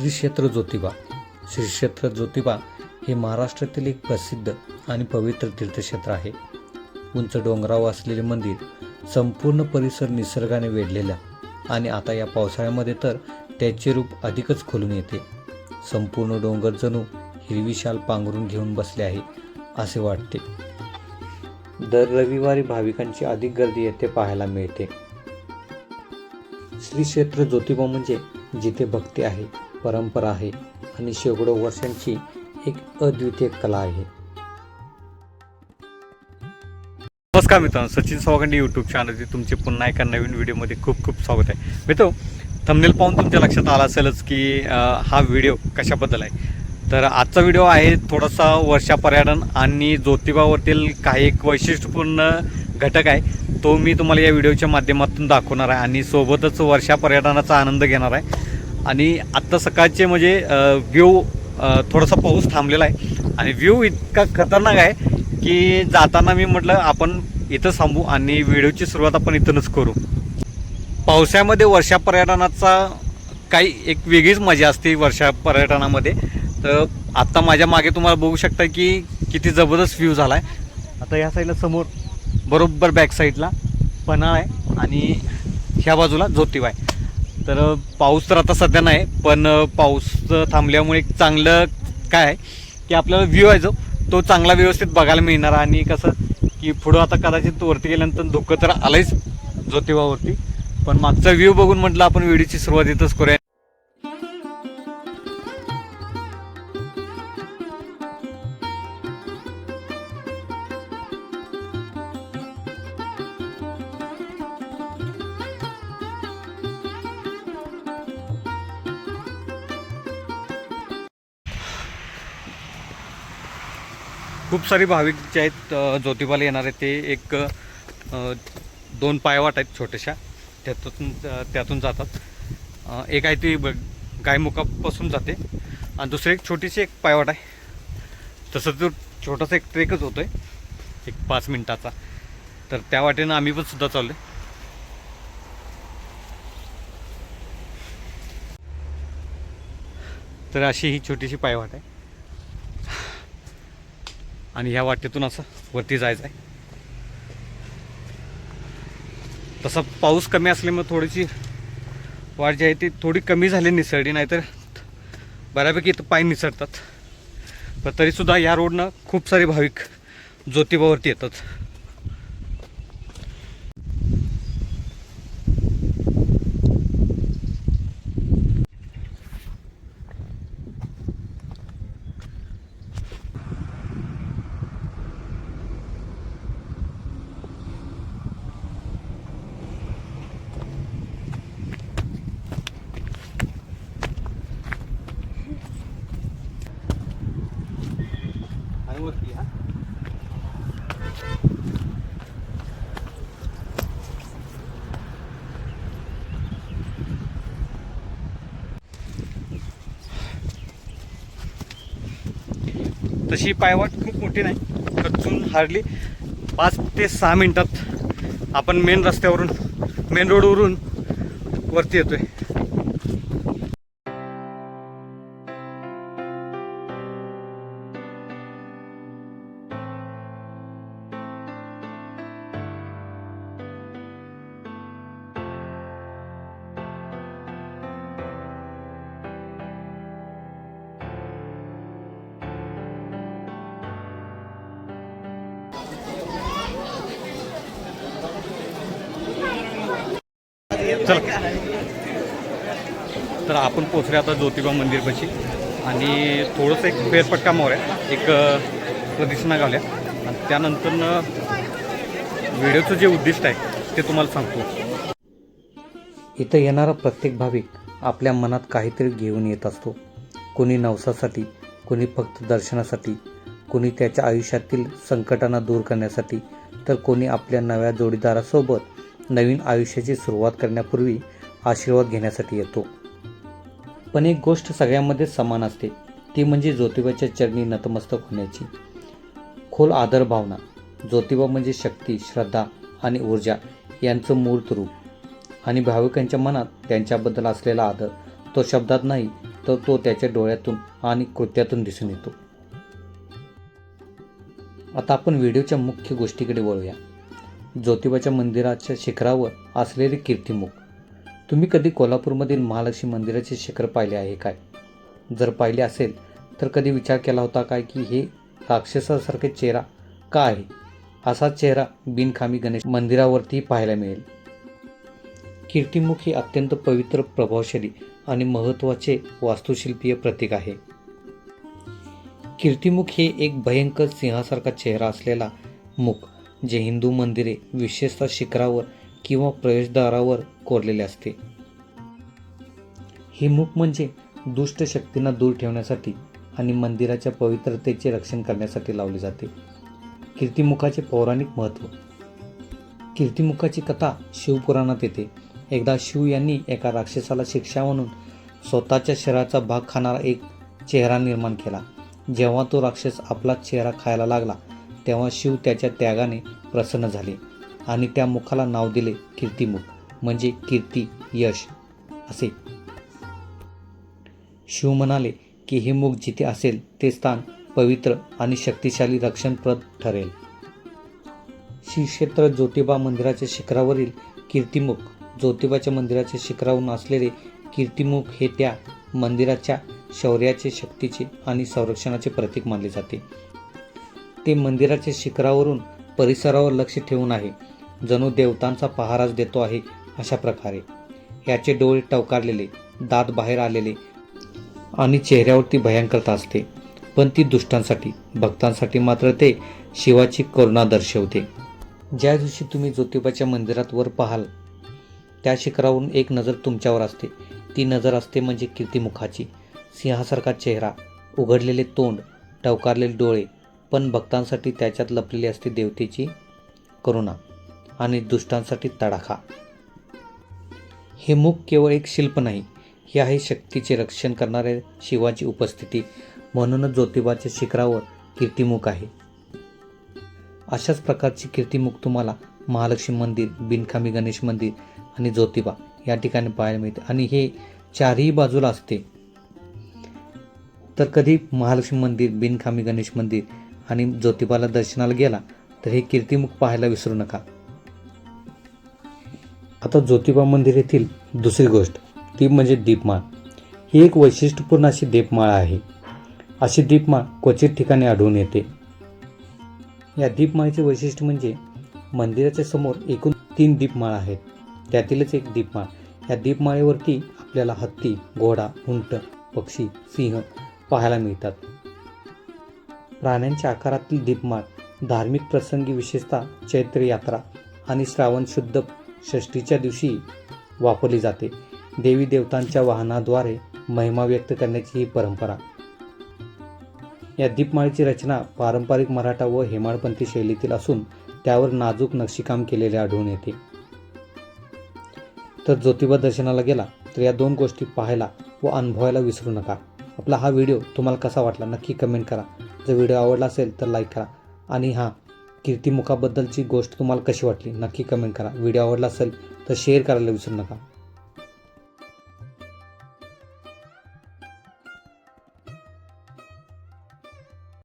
श्री क्षेत्र ज्योतिबा. श्री क्षेत्र ज्योतिबा हे महाराष्ट्रातील एक प्रसिद्ध आणि पवित्र तीर्थक्षेत्र आहे. उंच डोंगरावर असलेले मंदिर संपूर्ण परिसर निसर्गाने वेढलेला आणि आता या पावसाळ्यामध्ये तर त्याचे रूप अधिकच खोलून येते. संपूर्ण डोंगर जणू हिरवी शाल पांघरून घेऊन बसले आहे असे वाटते. दर रविवारी भाविकांची अधिक गर्दी येथे पाहायला मिळते. श्री क्षेत्र ज्योतिबा म्हणजे जिथे भक्ती आहे परंपरा आहे आणि शेकडो वर्षांची एक अद्वितीय कला आहे. नमस्कार मित्रांनो सचिन सवागंडी यूट्यूब चॅनलचे तुमचे पुन्हा एका नवीन व्हिडिओमध्ये खूप खूप स्वागत आहे. मित्र थंबनेल पाहून तुमच्या लक्षात आला असेलच की हा व्हिडिओ कशाबद्दल आहे? तर आजचा व्हिडिओ आहे थोडासा वर्षा पर्यटन आणि ज्योतिबावरील काही एक वैशिष्ट्यपूर्ण घटक आहे. तो मी तुम्हाला या व्हिडिओच्या माध्यमातून दाखवणार आहे आणि सोबतच वर्षा पर्यटनाचा आनंद घेणार आहे. आणि आत्ता सकाळचे म्हणजे व्ह्यू थोडासा पाऊस थांबलेला आहे. आणि व्ह्यू इतका खतरनाक आहे की जाताना मी म्हटलं आपण इथं थांबू आणि व्हिडिओची सुरुवात आपण इथूनच करू. पावसाळ्यामध्ये वर्षा पर्यटनाचा काही एक वेगळीच मजा असते वर्षा पर्यटनामध्ये. तर आत्ता माझ्या मागे तुम्हाला बघू शकता की किती जबरदस्त व्ह्यू झाला आहे आता ह्या साईडला समोर बरोबर बॅक साईडला पन्हाळ आहे आणि ह्या बाजूला ज्योतिबा आहे. तर पाऊस तर आता सध्या नाही पण पाऊस थांबल्यामुळे एक चांगलं काय आहे की आपल्याला व्ह्यू आहे जो तो चांगला व्यवस्थित बघायला मिळणार आणि कसं की पुढं आता कदाचित वरती गेल्यानंतर धुकं तर आलंच ज्योतिबावरती. पण मागचा व्ह्यू बघून म्हटलं आपण व्हिडिओची सुरुवात इथंच करूया. खूप सारे भाविक जे आहेत ज्योतिबाला येणारे ते एक दोन पायवाट आहेत छोट्याशा. त्यातून त्यातून जातात. एक आहे ती ब- गायमुखापासून जाते. आणि दुसरी एक छोटीशी एक पायवाट आहे. तसं तो छोटासा एक ट्रेकच होतो आहे एक पाच मिनटाचा. तर त्या वाटेनं आम्ही पण सुद्धा चाललो आहे तर अशी ही छोटीशी पायवाट आहे. आणि ह्या वाटेतून असं वरती जायचं आहे तसा पाऊस कमी असल्यामुळे थोडीशी वाट जी आहे ती थोडी कमी झाली निसरडी नाहीतर बऱ्यापैकी इथं पाय निसरतात. पण तरीसुद्धा या रोडनं खूप सारे भाविक ज्योतिबावरती येतात. वरती हा. तशी पायवाट खूप मोठी नाही खर्चून हार्डली पाच ते सहा मिनटात आपण मेन रस्त्यावरून मेन रोडवरून वरती येतोय. चला. तर आपण पोचले आता ज्योतिबा मंदिरपाशी आणि थोडंसं एक फेरपटका मोर आहे. एक प्रदक्षिणा घालूया आणि त्यानंतर व्हिडिओचं जे उद्दिष्ट आहे ते तुम्हाला सांगतो. इथं येणारा प्रत्येक भाविक आपल्या मनात काहीतरी घेऊन येत असतो. कोणी नवसासाठी कोणी फक्त दर्शनासाठी कोणी त्याच्या आयुष्यातील संकटांना दूर करण्यासाठी तर कोणी आपल्या नव्या जोडीदारासोबत नवीन आयुष्याची सुरुवात करण्यापूर्वी आशीर्वाद घेण्यासाठी येतो. पण एक गोष्ट सगळ्यांमध्ये समान असते ती म्हणजे ज्योतिबाच्या चरणी नतमस्तक होण्याची. खोल आदर भावना ज्योतिबा म्हणजे शक्ती श्रद्धा आणि ऊर्जा यांचं मूर्त रूप. आणि भाविकांच्या मनात त्यांच्याबद्दल असलेला आदर तो शब्दात नाही तर तो त्याच्या डोळ्यातून आणि कृत्यातून दिसून येतो. आता आपण व्हिडिओच्या मुख्य गोष्टीकडे वळूया. ज्योतिबाच्या मंदिराच्या शिखरावर असलेले कीर्तिमुख. तुम्ही कधी कोल्हापूरमधील महालक्ष्मी मंदिराचे शिखर पाहिले आहे काय? जर पाहिले असेल तर कधी विचार केला होता काय की हे राक्षसासारखे चेहरा का आहे? असा चेहरा बिनखामी गणेश मंदिरावरती पाहायला मिळेल. कीर्तिमुख हे अत्यंत पवित्र प्रभावशाली आणि महत्त्वाचे वास्तुशिल्पीय प्रतीक आहे. कीर्तिमुख हे एक भयंकर सिंहासारखा चेहरा असलेला मुख जे हिंदू मंदिरे विशेषतः शिखरावर किंवा प्रवेशद्वारावर कोरलेले असते. हे मुख म्हणजे दुष्ट शक्तींना दूर ठेवण्यासाठी आणि मंदिराच्या पवित्रतेचे रक्षण करण्यासाठी लावले जाते. कीर्तिमुखाचे पौराणिक महत्त्व. कीर्तिमुखाची कथा शिवपुराणात येते. एकदा शिव यांनी एका राक्षसाला शिक्षा म्हणून स्वतःच्या शरीराचा भाग खाणारा एक चेहरा निर्माण केला. जेव्हा तो राक्षस आपला चेहरा खायला लागला तेव्हा शिव त्याच्या त्यागाने प्रसन्न झाले आणि त्या मुखाला नाव दिले कीर्तिमुख म्हणजे कीर्ती यश असे. शिव म्हणाले की हे मुख जिथे असेल ते स्थान पवित्र आणि शक्तिशाली रक्षणप्रद ठरेल. श्रीक्षेत्र ज्योतिबा मंदिराच्या शिखरावरील कीर्तिमुख ज्योतिबाच्या मंदिराच्या शिखरावरून असलेले कीर्तिमुख हे त्या मंदिराच्या शौर्याचे शक्तीचे आणि संरक्षणाचे प्रतीक मानले जाते. ते मंदिराच्या शिखरावरून परिसरावर लक्ष ठेवून आहे. जणू देवतांचा पहाराच देतो आहे अशा प्रकारे. याचे डोळे टवकारलेले दात बाहेर आलेले आणि चेहऱ्यावरती भयंकरता असते. पण ती दुष्टांसाठी भक्तांसाठी मात्र ते शिवाची करुणा दर्शवते. ज्या दिवशी तुम्ही ज्योतिबाच्या मंदिरात वर पाहाल त्या शिखरावरून एक नजर तुमच्यावर असते. ती नजर असते म्हणजे कीर्तिमुखाची. सिंहासारखा चेहरा उघडलेले तोंड टवकारलेले डोळे पण भक्तांसाठी त्याच्यात लपलेली असते देवतेची करुणा आणि दुष्टांसाठी तडाखा. हे मुख केवळ एक शिल्प नाही हे आहे शक्तीचे रक्षण करणाऱ्या शिवाची उपस्थिती. म्हणूनच ज्योतिबाच्या शिखरावर कीर्तिमुख आहे. अशाच प्रकारची कीर्तिमुख तुम्हाला महालक्ष्मी मंदिर बिनखामी गणेश मंदिर आणि ज्योतिबा या ठिकाणी पाहायला मिळते. आणि हे चारही बाजूला असते. तर कधी महालक्ष्मी मंदिर बिनखामी गणेश मंदिर आणि ज्योतिबाला दर्शनाला गेला तर हे कीर्तिमुख पाहायला विसरू नका. आता ज्योतिबा मंदिर येथील दुसरी गोष्ट ती म्हणजे दीपमाळ. ही एक वैशिष्ट्यपूर्ण अशी दीपमाळ आहे. अशी दीपमाळ क्वचित ठिकाणी आढळून येते. या दीपमाळेचे वैशिष्ट्य म्हणजे मंदिराच्या समोर एकूण तीन दीपमाळा आहेत. त्यातीलच एक दीपमाळ. या दीपमाळेवरती आपल्याला हत्ती घोडा उंट पक्षी सिंह पाहायला मिळतात. प्राण्यांच्या आकारातील दीपमाळ धार्मिक प्रसंगी विशेषतः चैत्र यात्रा आणि श्रावण शुद्ध षष्टीच्या दिवशी वापरली जाते. देवी देवतांच्या वाहनाद्वारे महिमा व्यक्त करण्याची ही परंपरा. या दीपमाळीची रचना पारंपरिक मराठा व हेमाडपंथी शैलीतील असून त्यावर नाजूक नक्षीकाम केलेले आढळून येते. तर ज्योतिबा दर्शनाला गेला तर या दोन गोष्टी पाहायला व अनुभवायला विसरू नका. आपला हा व्हिडिओ तुम्हाला कसा वाटला नक्की कमेंट करा. जर व्हिडिओ आवडला असेल तर लाईक करा. आणि हां कीर्तिमुखाबद्दलची गोष्ट तुम्हाला कशी वाटली? नक्की कमेंट करा. व्हिडिओ आवडला असेल तर शेअर करायला विसरू नका.